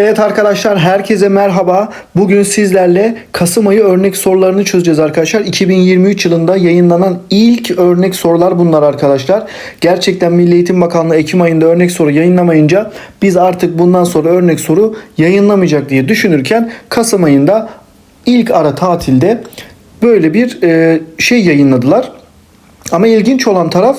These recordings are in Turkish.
Evet arkadaşlar herkese merhaba. Bugün sizlerle Kasım ayı örnek sorularını çözeceğiz arkadaşlar. 2023 yılında yayınlanan ilk örnek sorular bunlar arkadaşlar. Gerçekten Milli Eğitim Bakanlığı Ekim ayında örnek soru yayınlamayınca biz artık bundan sonra örnek soru yayınlamayacak diye düşünürken Kasım ayında ilk ara tatilde böyle bir e, şey yayınladılar. Ama ilginç olan taraf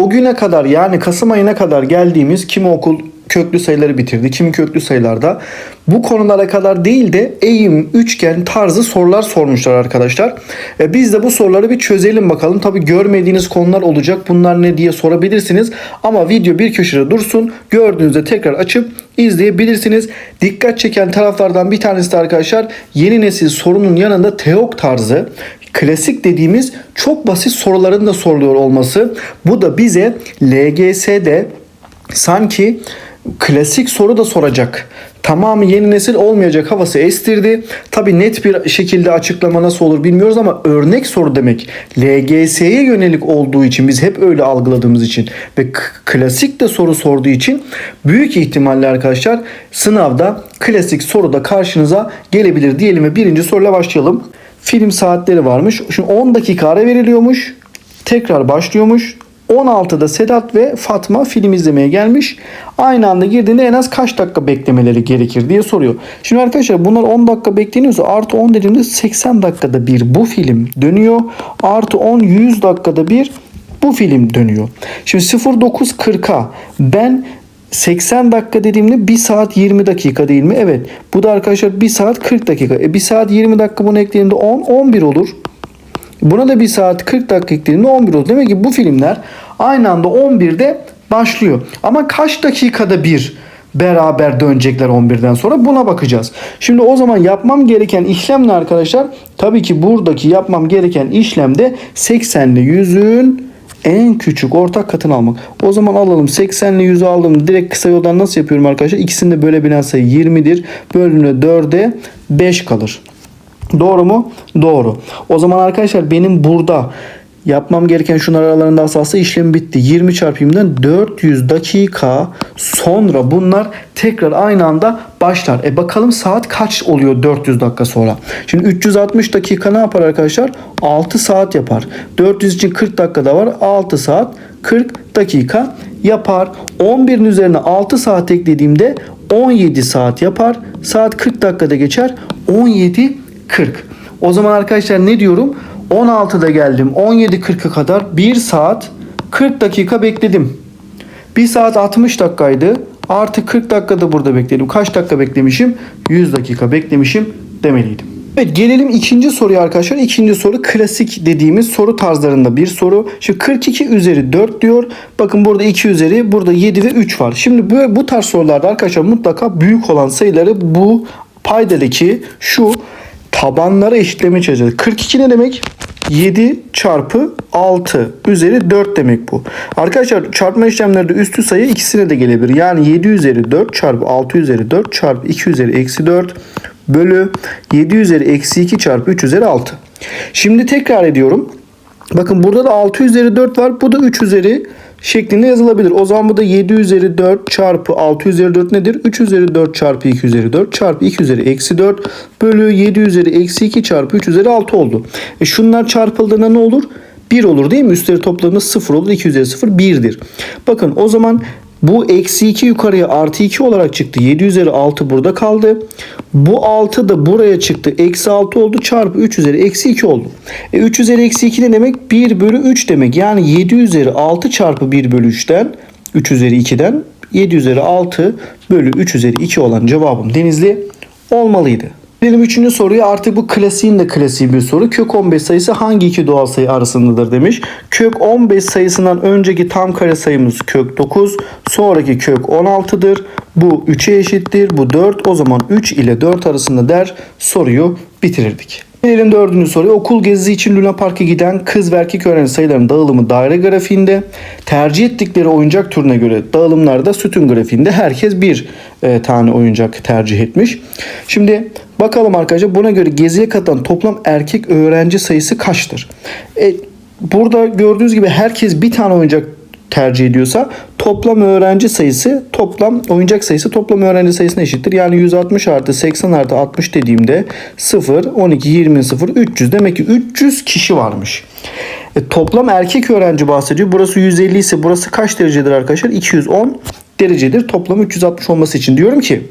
o güne kadar yani Kasım ayına kadar geldiğimiz kimi okul köklü sayıları bitirdi, kimi köklü sayılarda bu konulara kadar değil de eğim, üçgen tarzı sorular sormuşlar arkadaşlar. E, biz de bu soruları bir çözelim bakalım. Tabi görmediğiniz konular olacak. Bunlar ne diye sorabilirsiniz. Ama video bir köşede dursun. Gördüğünüzde tekrar açıp izleyebilirsiniz. Dikkat çeken taraflardan bir tanesi de arkadaşlar yeni nesil sorunun yanında teok tarzı klasik dediğimiz çok basit soruların da soruluyor olması. Bu da bize LGS'de sanki klasik soru da soracak. Tamamı yeni nesil olmayacak havası estirdi. Tabi net bir şekilde açıklama nasıl olur bilmiyoruz ama örnek soru demek. LGS'ye yönelik olduğu için biz hep öyle algıladığımız için ve klasik de soru sorduğu için büyük ihtimalle arkadaşlar sınavda klasik soru da karşınıza gelebilir diyelim ve birinci soruyla başlayalım. Film saatleri varmış. Şimdi 10 dakika ara veriliyormuş. Tekrar başlıyormuş. 16'da Sedat ve Fatma film izlemeye gelmiş. Aynı anda girdiğinde en az kaç dakika beklemeleri gerekir diye soruyor. Şimdi arkadaşlar bunlar 10 dakika bekleniyorsa artı 10 dediğimde 80 dakikada bir bu film dönüyor. Artı 10 100 dakikada bir bu film dönüyor. Şimdi 09.40'a ben 80 dakika dediğimde 1 saat 20 dakika değil mi? Evet. Bu da arkadaşlar 1 saat 40 dakika. E 1 saat 20 dakika bunu eklediğimde 10 11 olur. Buna da 1 saat 40 dakika eklediğimde 11 olur. Demek ki bu filmler aynı anda 11'de başlıyor. Ama kaç dakikada bir beraber dönecekler 11'den sonra buna bakacağız. Şimdi o zaman yapmam gereken işlem ne arkadaşlar? Tabii ki buradaki yapmam gereken işlem de 80 ile 100'ün en küçük ortak katını almak. O zaman alalım 80 ile 100'ü aldım. Direkt kısa yoldan nasıl yapıyorum arkadaşlar? İkisini de bölebilen sayı 20'dir. Bölümüne 4'e 5 kalır. Doğru mu? Doğru. O zaman arkadaşlar benim burada yapmam gereken şunlar aralarında asası işlem bitti. 20 çarpı 20'den 400 dakika sonra bunlar tekrar aynı anda başlar. E bakalım saat kaç oluyor 400 dakika sonra. Şimdi 360 dakika ne yapar arkadaşlar? 6 saat yapar. 400 için 40 dakika da var. 6 saat 40 dakika yapar. 11'in üzerine 6 saat eklediğimde 17 saat yapar. Saat 40 dakikada geçer. 17 40. O zaman arkadaşlar ne diyorum? 16'da geldim. 17.40'a kadar 1 saat 40 dakika bekledim. 1 saat 60 dakikaydı. Artı 40 dakikada burada bekledim. Kaç dakika beklemişim? 100 dakika beklemişim demeliydim. Evet gelelim ikinci soruya arkadaşlar. İkinci soru klasik dediğimiz soru tarzlarında bir soru. Şimdi 42 üzeri 4 diyor. Bakın burada 2 üzeri burada 7 ve 3 var. Şimdi bu, bu tarz sorularda arkadaşlar mutlaka büyük olan sayıları bu paydadaki şu tabanlara eşitlemeye çalışacağız. 42 ne demek? 7 çarpı 6 üzeri 4 demek bu. Arkadaşlar çarpma işlemlerde üstü sayı ikisine de gelebilir. Yani 7 üzeri 4 çarpı 6 üzeri 4 çarpı 2 üzeri eksi 4 bölü 7 üzeri eksi 2 çarpı 3 üzeri 6. Şimdi tekrar ediyorum. Bakın burada da 6 üzeri 4 var. Bu da 3 üzeri şeklinde yazılabilir. O zaman bu da 7 üzeri 4 çarpı 6 üzeri 4 nedir? 3 üzeri 4 çarpı 2 üzeri 4 çarpı 2 üzeri eksi 4 bölü 7 üzeri eksi 2 çarpı 3 üzeri 6 oldu. E şunlar çarpıldığında ne olur? 1 olur değil mi? Üstleri topladığında 0 olur. 2 üzeri 0 1'dir. Bakın o zaman bu eksi 2 yukarıya artı 2 olarak çıktı. 7 üzeri 6 burada kaldı. Bu 6 da buraya çıktı. Eksi 6 oldu. Çarpı 3 üzeri eksi 2 oldu. E 3 üzeri eksi 2 ne demek? 1 bölü 3 demek. Yani 7 üzeri 6 çarpı 1 bölü 3'ten 3 üzeri 2'den 7 üzeri 6 bölü 3 üzeri 2 olan cevabım Denizli olmalıydı. Gelelim üçüncü soruya artık bu klasiğin de klasiği bir soru. Kök 15 sayısı hangi iki doğal sayı arasındadır demiş. Kök 15 sayısından önceki tam kare sayımız kök 9. Sonraki kök 16'dır. Bu 3'e eşittir. Bu 4. O zaman 3 ile 4 arasında der soruyu bitirirdik. Gelelim dördüncü soruya. Okul gezisi için Luna Park'a giden kız ve erkek öğrenci sayılarının dağılımı daire grafiğinde. Tercih ettikleri oyuncak türüne göre dağılımlarda sütun grafiğinde herkes bir e, tane oyuncak tercih etmiş. Şimdi bakalım arkadaşlar buna göre geziye katılan toplam erkek öğrenci sayısı kaçtır? E, burada gördüğünüz gibi herkes bir tane oyuncak tercih ediyorsa toplam öğrenci sayısı toplam oyuncak sayısı toplam öğrenci sayısına eşittir. Yani 160 artı 80 artı 60 dediğimde 0, 12, 20, 0, 300. Demek ki 300 kişi varmış. E, toplam erkek öğrenci bahsediyor. Burası 150 ise burası kaç derecedir arkadaşlar? 210 derecedir. Toplam 360 olması için diyorum ki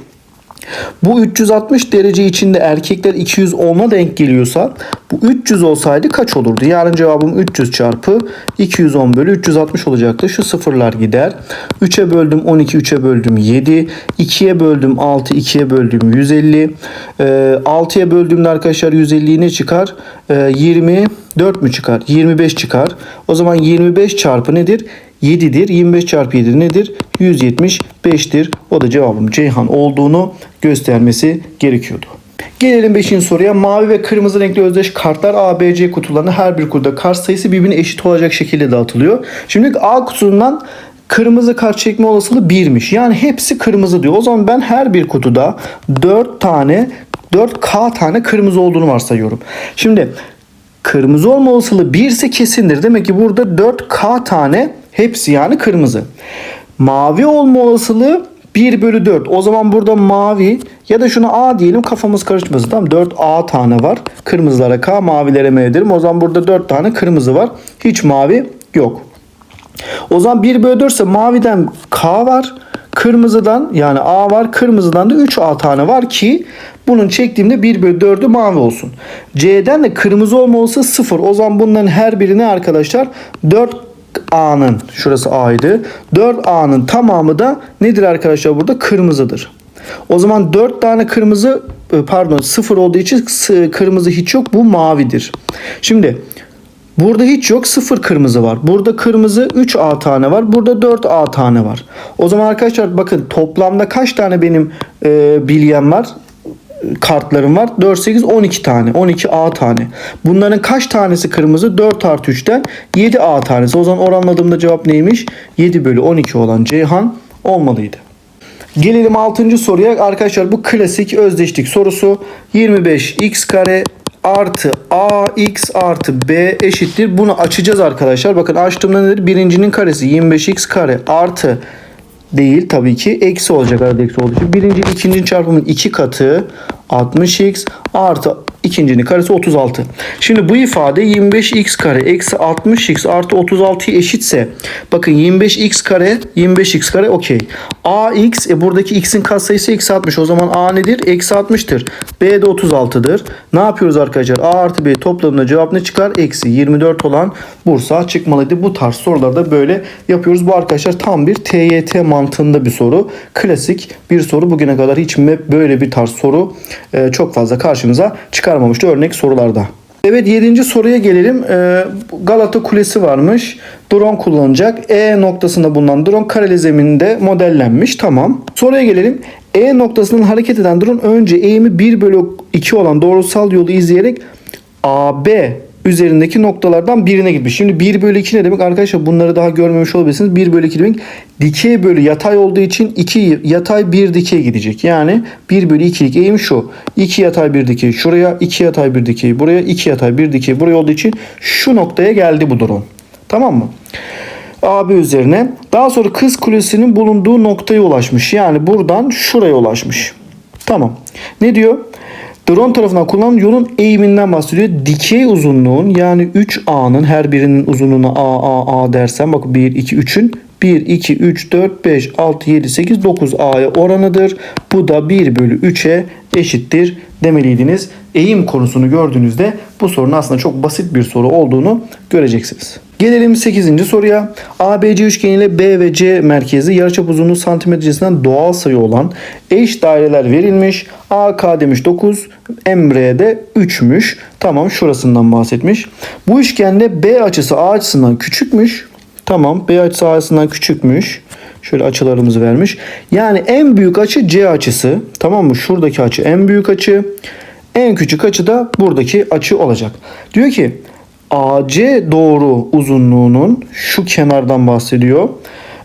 bu 360 derece içinde erkekler 210'a denk geliyorsa bu 300 olsaydı kaç olurdu? Yani cevabım 300 çarpı 210 bölü 360 olacaktı. Şu sıfırlar gider. 3'e böldüm 12, 3'e böldüm 7. 2'ye böldüm 6, 2'ye böldüm 150. Ee, 6'ya böldüğümde arkadaşlar 150'yi ne çıkar? Ee, 24 mü çıkar? 25 çıkar. O zaman 25 çarpı nedir? 7'dir. 25 çarpı 7 nedir? 175'tir. O da cevabım Ceyhan olduğunu göstermesi gerekiyordu. Gelelim 5. soruya. Mavi ve kırmızı renkli özdeş kartlar A, B, C kutularına her bir kutuda kart sayısı birbirine eşit olacak şekilde dağıtılıyor. Şimdi A kutusundan kırmızı kart çekme olasılığı 1'miş. Yani hepsi kırmızı diyor. O zaman ben her bir kutuda 4 tane 4K tane kırmızı olduğunu varsayıyorum. Şimdi kırmızı olma olasılığı 1 ise kesindir. Demek ki burada 4K tane hepsi yani kırmızı. Mavi olma olasılığı 1 bölü 4. O zaman burada mavi ya da şuna A diyelim kafamız karışmasın. Tamam 4A tane var. Kırmızılara K mavilere M derim. O zaman burada 4 tane kırmızı var. Hiç mavi yok. O zaman 1 bölü 4 ise maviden K var. Kırmızıdan yani A var. Kırmızıdan da 3A tane var ki bunun çektiğimde 1 bölü 4'ü mavi olsun. C'den de kırmızı olma olsa 0. O zaman bunların her birine arkadaşlar 4 A'nın şurası A'ydı. 4A'nın tamamı da nedir arkadaşlar burada? Kırmızıdır. O zaman 4 tane kırmızı e, pardon 0 olduğu için kırmızı hiç yok. Bu mavidir. Şimdi Burada hiç yok sıfır kırmızı var. Burada kırmızı 3 A tane var. Burada 4 A tane var. O zaman arkadaşlar bakın toplamda kaç tane benim e, bilyem var? Kartlarım var. 4, 8, 12 tane. 12 A tane. Bunların kaç tanesi kırmızı? 4 artı 3'ten 7 A tanesi. O zaman oranladığımda cevap neymiş? 7 bölü 12 olan Ceyhan olmalıydı. Gelelim 6. soruya. Arkadaşlar bu klasik özdeşlik sorusu. 25x kare artı ax artı b eşittir. Bunu açacağız arkadaşlar. Bakın açtığımda nedir? Birincinin karesi 25x kare artı değil tabii ki eksi olacak arada eksi olduğu için. Birinci ikincinin çarpımının iki katı 60x artı ikincinin karesi 36. Şimdi bu ifade 25x kare eksi 60x artı 36'ya eşitse bakın 25x kare 25x kare okey. ax e buradaki x'in katsayısı eksi 60 o zaman a nedir? Eksi 60'tır. b de 36'dır. Ne yapıyoruz arkadaşlar? a artı b toplamında cevap ne çıkar? Eksi 24 olan Bursa çıkmalıydı. Bu tarz sorularda böyle yapıyoruz. Bu arkadaşlar tam bir TYT mantığında bir soru. Klasik bir soru. Bugüne kadar hiç böyle bir tarz soru e, çok fazla karşımıza çıkarmamıştı örnek sorularda. Evet 7. soruya gelelim. Ee, Galata Kulesi varmış. Drone kullanacak. E noktasında bulunan drone kareli zeminde modellenmiş. Tamam. Soruya gelelim. E noktasından hareket eden drone önce eğimi 1 bölü 2 olan doğrusal yolu izleyerek AB üzerindeki noktalardan birine gitmiş. Şimdi 1 bölü 2 ne demek? Arkadaşlar bunları daha görmemiş olabilirsiniz. 1 bölü 2 demek dikey bölü yatay olduğu için 2 yatay 1 dikey gidecek. Yani 1 bölü 2'lik eğim şu. 2 yatay 1 dikey şuraya, 2 yatay 1 dikey buraya, 2 yatay 1 dikey buraya olduğu için şu noktaya geldi bu drone. Tamam mı? AB üzerine. Daha sonra Kız Kulesi'nin bulunduğu noktaya ulaşmış. Yani buradan şuraya ulaşmış. Tamam. Ne diyor? Drone tarafından kullanılan yolun eğiminden bahsediyor. Dikey uzunluğun yani 3A'nın her birinin uzunluğuna A, A, A dersen bak 1, 2, 3'ün 1, 2, 3, 4, 5, 6, 7, 8, 9 A'ya oranıdır. Bu da 1 bölü 3'e eşittir demeliydiniz. Eğim konusunu gördüğünüzde bu sorunun aslında çok basit bir soru olduğunu göreceksiniz. Gelelim 8. soruya. ABC üçgeniyle B ve C merkezi yarıçap uzunluğu santimetre cinsinden doğal sayı olan eş daireler verilmiş. AK demiş 9, Emre'de 3'müş. Tamam şurasından bahsetmiş. Bu üçgende B açısı A açısından küçükmüş. Tamam B açısı A açısından küçükmüş. Şöyle açılarımızı vermiş. Yani en büyük açı C açısı. Tamam mı? Şuradaki açı en büyük açı. En küçük açı da buradaki açı olacak. Diyor ki AC doğru uzunluğunun şu kenardan bahsediyor.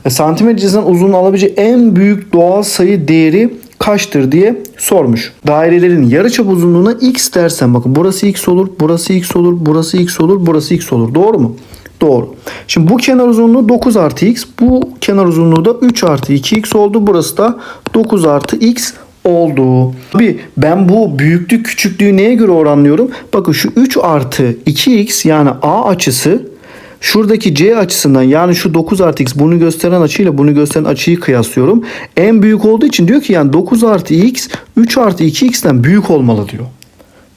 E, santimetre cinsinden uzunluğu alabileceği en büyük doğal sayı değeri kaçtır diye sormuş. Dairelerin yarıçap uzunluğuna x dersen bakın burası x olur, burası x olur, burası x olur, burası x olur. Doğru mu? Doğru. Şimdi bu kenar uzunluğu 9 artı x. Bu kenar uzunluğu da 3 artı 2x oldu. Burası da 9 artı x oldu. Tabii ben bu büyüklük küçüklüğü neye göre oranlıyorum? Bakın şu 3 artı 2x yani a açısı şuradaki c açısından yani şu 9 artı x bunu gösteren açıyla bunu gösteren açıyı kıyaslıyorum. En büyük olduğu için diyor ki yani 9 artı x 3 artı 2x'ten büyük olmalı diyor.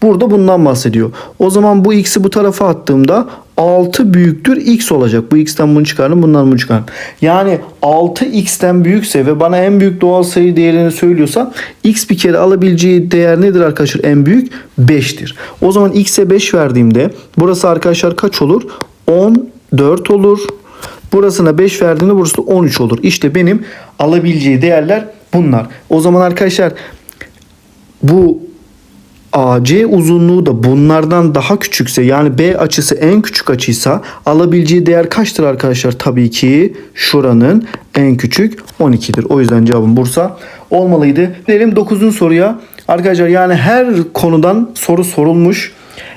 Burada bundan bahsediyor. O zaman bu x'i bu tarafa attığımda 6 büyüktür x olacak. Bu x'ten bunu çıkardım bundan bunu çıkardım. Yani 6 x'ten büyükse ve bana en büyük doğal sayı değerini söylüyorsa x bir kere alabileceği değer nedir arkadaşlar? En büyük 5'tir. O zaman x'e 5 verdiğimde burası arkadaşlar kaç olur? 14 olur. Burasına 5 verdiğimde burası da 13 olur. İşte benim alabileceği değerler bunlar. O zaman arkadaşlar bu AC uzunluğu da bunlardan daha küçükse yani B açısı en küçük açıysa alabileceği değer kaçtır arkadaşlar? Tabii ki şuranın en küçük 12'dir. O yüzden cevabım Bursa olmalıydı. Gelelim 9. soruya. Arkadaşlar yani her konudan soru sorulmuş.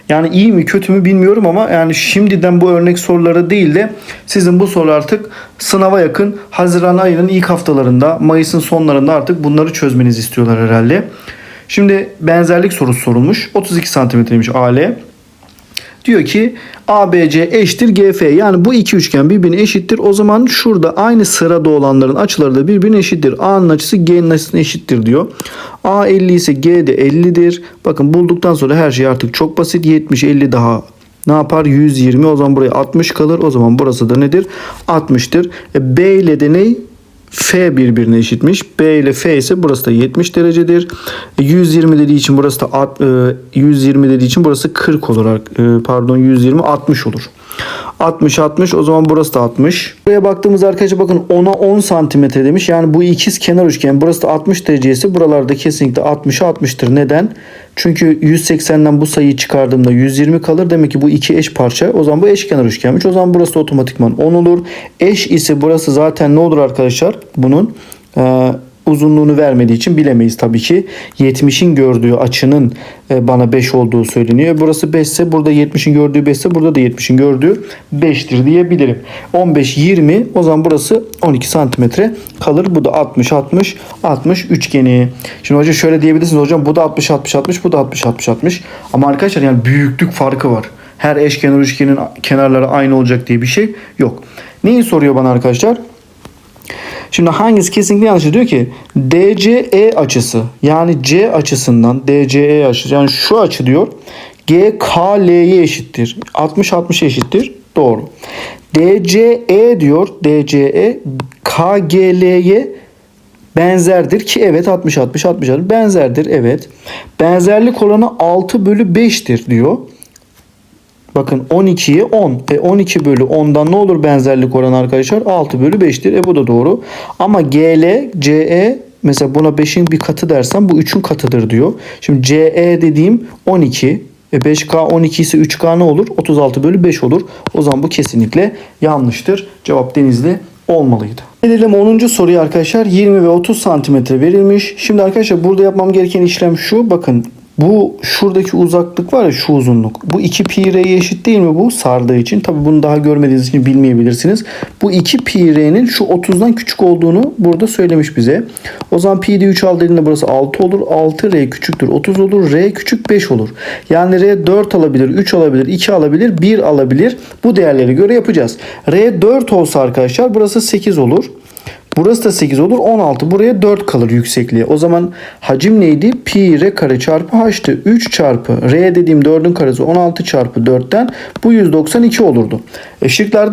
Yani iyi mi kötü mü bilmiyorum ama yani şimdiden bu örnek soruları değil de sizin bu soru artık sınava yakın Haziran ayının ilk haftalarında Mayıs'ın sonlarında artık bunları çözmenizi istiyorlar herhalde. Şimdi benzerlik sorusu sorulmuş. 32 santimetreymiş AL. Diyor ki ABC eşittir GF. Yani bu iki üçgen birbirine eşittir. O zaman şurada aynı sırada olanların açıları da birbirine eşittir. A'nın açısı G'nin açısına eşittir diyor. A 50 ise G de 50'dir. Bakın bulduktan sonra her şey artık çok basit. 70 50 daha ne yapar? 120. O zaman buraya 60 kalır. O zaman burası da nedir? 60'tır. E, B ile de ne? F birbirine eşitmiş. B ile F ise burası da 70 derecedir. E, 120 dediği için burası da alt- e, 120 dediği için burası 40 olur. E, Pardon 120 60 olur. 60 60 o zaman burası da 60. Buraya baktığımız arkadaşlar bakın 10'a 10 santimetre demiş. Yani bu ikiz kenar üçgen burası da 60 derece ise buralarda kesinlikle 60'a 60'tır. Neden? Çünkü 180'den bu sayıyı çıkardığımda 120 kalır. Demek ki bu iki eş parça. O zaman bu eşkenar üçgenmiş. O zaman burası da otomatikman 10 olur. Eş ise burası zaten ne olur arkadaşlar? Bunun uzunluğunu vermediği için bilemeyiz tabii ki. 70'in gördüğü açının e, bana 5 olduğu söyleniyor. Burası 5 ise burada 70'in gördüğü 5 ise burada da 70'in gördüğü 5'tir diyebilirim. 15 20 o zaman burası 12 santimetre kalır. Bu da 60 60 60 üçgeni. Şimdi hocam şöyle diyebilirsiniz hocam bu da 60 60 60 bu da 60 60 60. Ama arkadaşlar yani büyüklük farkı var. Her eşkenar üçgenin kenarları aynı olacak diye bir şey yok. Neyi soruyor bana arkadaşlar? Şimdi hangisi kesinlikle yanlış diyor ki DCE açısı yani C açısından DCE açısı yani şu açı diyor GKL'ye eşittir. 60 60 eşittir. Doğru. DCE diyor DCE KGL'ye benzerdir ki evet 60 60 60 60 benzerdir evet. Benzerlik oranı 6 bölü 5'tir diyor. Bakın 12'ye 10. E 12 bölü 10'dan ne olur benzerlik oranı arkadaşlar? 6 bölü 5'tir. E bu da doğru. Ama GL, CE mesela buna 5'in bir katı dersem bu 3'ün katıdır diyor. Şimdi CE dediğim 12. E 5K 12 ise 3K ne olur? 36 bölü 5 olur. O zaman bu kesinlikle yanlıştır. Cevap Denizli olmalıydı. Gelelim 10. soruya arkadaşlar. 20 ve 30 santimetre verilmiş. Şimdi arkadaşlar burada yapmam gereken işlem şu. Bakın bu şuradaki uzaklık var ya şu uzunluk. Bu 2 pi r'ye eşit değil mi bu sardığı için? Tabi bunu daha görmediğiniz için bilmeyebilirsiniz. Bu 2 pi r'nin şu 30'dan küçük olduğunu burada söylemiş bize. O zaman pi'de 3 al dediğinde burası 6 olur. 6 r küçüktür 30 olur. r küçük 5 olur. Yani r 4 alabilir, 3 alabilir, 2 alabilir, 1 alabilir. Bu değerlere göre yapacağız. r 4 olsa arkadaşlar burası 8 olur. Burası da 8 olur. 16. Buraya 4 kalır yüksekliğe. O zaman hacim neydi? Pi r kare çarpı h'tı. 3 çarpı r dediğim 4'ün karesi 16 çarpı 4'ten bu 192 olurdu. E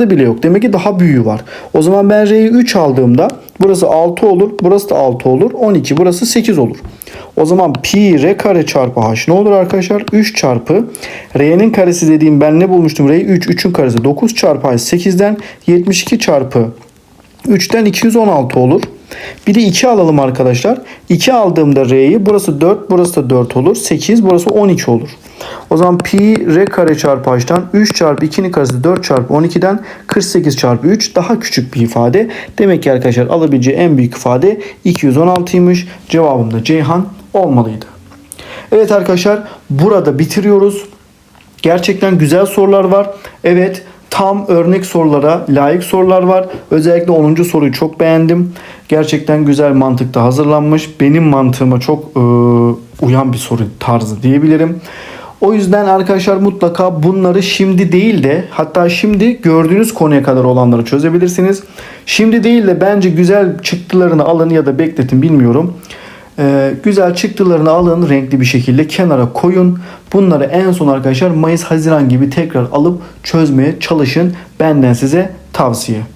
bile yok. Demek ki daha büyüğü var. O zaman ben r'yi 3 aldığımda burası 6 olur. Burası da 6 olur. 12. Burası 8 olur. O zaman pi r kare çarpı h ne olur arkadaşlar? 3 çarpı r'nin karesi dediğim ben ne bulmuştum? r'yi 3. 3'ün karesi 9 çarpı h 8'den 72 çarpı 3'ten 216 olur. Bir de 2 alalım arkadaşlar. 2 aldığımda r'yi burası 4 burası da 4 olur. 8 burası 12 olur. O zaman pi r kare çarpı h'tan 3 çarpı 2'nin karesi 4 çarpı 12'den 48 çarpı 3 daha küçük bir ifade. Demek ki arkadaşlar alabileceği en büyük ifade 216'ymış. Cevabım da Ceyhan olmalıydı. Evet arkadaşlar burada bitiriyoruz. Gerçekten güzel sorular var. Evet tam örnek sorulara layık sorular var. Özellikle 10. soruyu çok beğendim. Gerçekten güzel mantıkta hazırlanmış. Benim mantığıma çok e, uyan bir soru tarzı diyebilirim. O yüzden arkadaşlar mutlaka bunları şimdi değil de hatta şimdi gördüğünüz konuya kadar olanları çözebilirsiniz. Şimdi değil de bence güzel çıktılarını alın ya da bekletin bilmiyorum. Ee, güzel çıktılarını alın renkli bir şekilde kenara koyun. Bunları en son arkadaşlar Mayıs Haziran gibi tekrar alıp çözmeye çalışın. Benden size tavsiye.